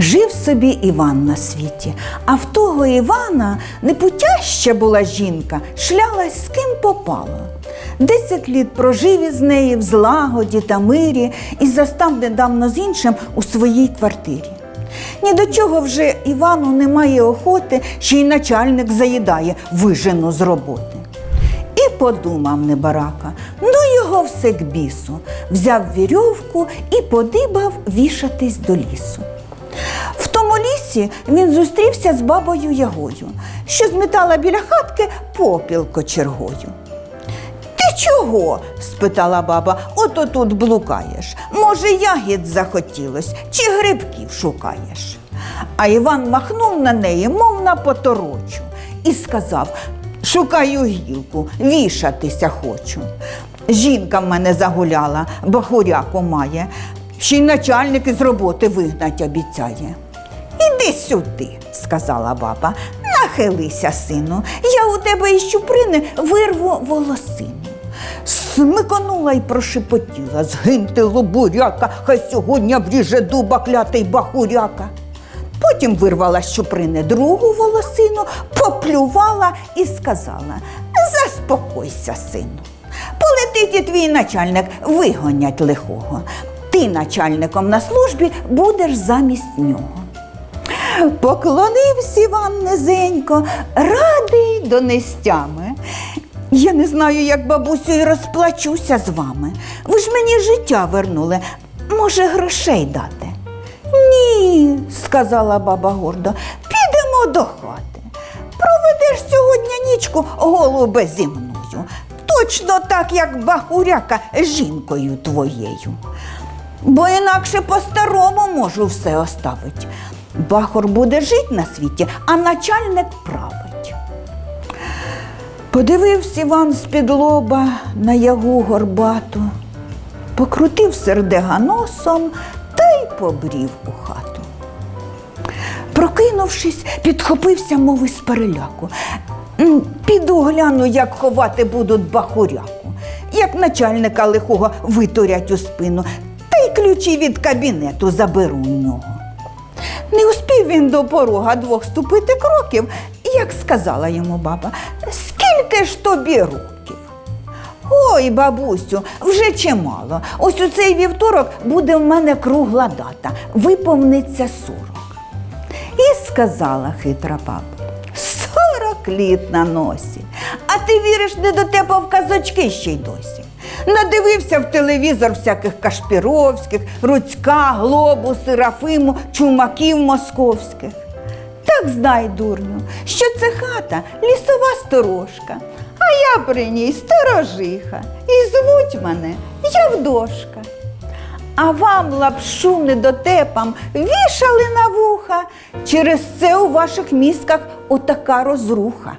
Жив собі Іван на світі, а в того Івана непутяща була жінка, шлялась з ким попало. Десять літ прожив із неї в злагоді та мирі і застав недавно з іншим у своїй квартирі. Ні до чого вже Івану немає охоти, ще й начальник заїдає вижену з роботи. І подумав небарака, ну його все к бісу. Взяв вірьовку і подибав вішатись до лісу. В він зустрівся з бабою Ягою, що зметала біля хатки попіл кочергою. Ти чого? спитала баба. Ото тут блукаєш. Може, ягід захотілось, чи грибків шукаєш. А Іван махнув на неї, мов на поторочу, і сказав: Шукаю гілку, вішатися хочу. Жінка в мене загуляла, бахуряку має, ще й начальник із роботи вигнать обіцяє. Сюди, сказала баба, нахилися, сину, я у тебе із чуприни вирву волосину. Смиконула й прошепотіла, згиньте лобуряка, хай сьогодні вріже дуба клятий бахуряка. Потім вирвала з чуприни другу волосину, поплювала і сказала: Заспокойся, сину. Полетить і твій начальник вигонять лихого. Ти начальником на службі будеш замість нього. Поклонився Іван низенько, радий до нестями. Я не знаю, як бабусю, і розплачуся з вами. Ви ж мені життя вернули. Може, грошей дати? Ні, сказала баба гордо, підемо до хати. Проведеш сьогодні нічку, голубе, зі мною. Точно так, як бахуряка жінкою твоєю. Бо інакше по-старому можу все оставить. Бахор буде жити на світі, а начальник править. Подивився Іван з-під лоба на ягу горбату, покрутив сердега носом та й побрів у хату. Прокинувшись, підхопився, мов із переляку. Піду гляну, як ховати будуть бахуряку, як начальника лихого витурять у спину, та й ключі від кабінету заберу у нього. Не успів він до порога двох ступити кроків, як сказала йому баба, скільки ж тобі років? Ой, бабусю, вже чимало. Ось у цей вівторок буде в мене кругла дата, виповниться сорок. І сказала хитра баба, сорок літ на носі. А ти віриш не до тебе в казочки ще й досі. Надивився в телевізор всяких Кашпіровських, Руцька, Глобу, Серафиму, чумаків московських. Так знай, дурню, що це хата лісова сторожка, а я при ній сторожиха, і звуть мене Явдошка. А вам лапшу недотепам вішали на вуха. Через це у ваших мізках отака розруха.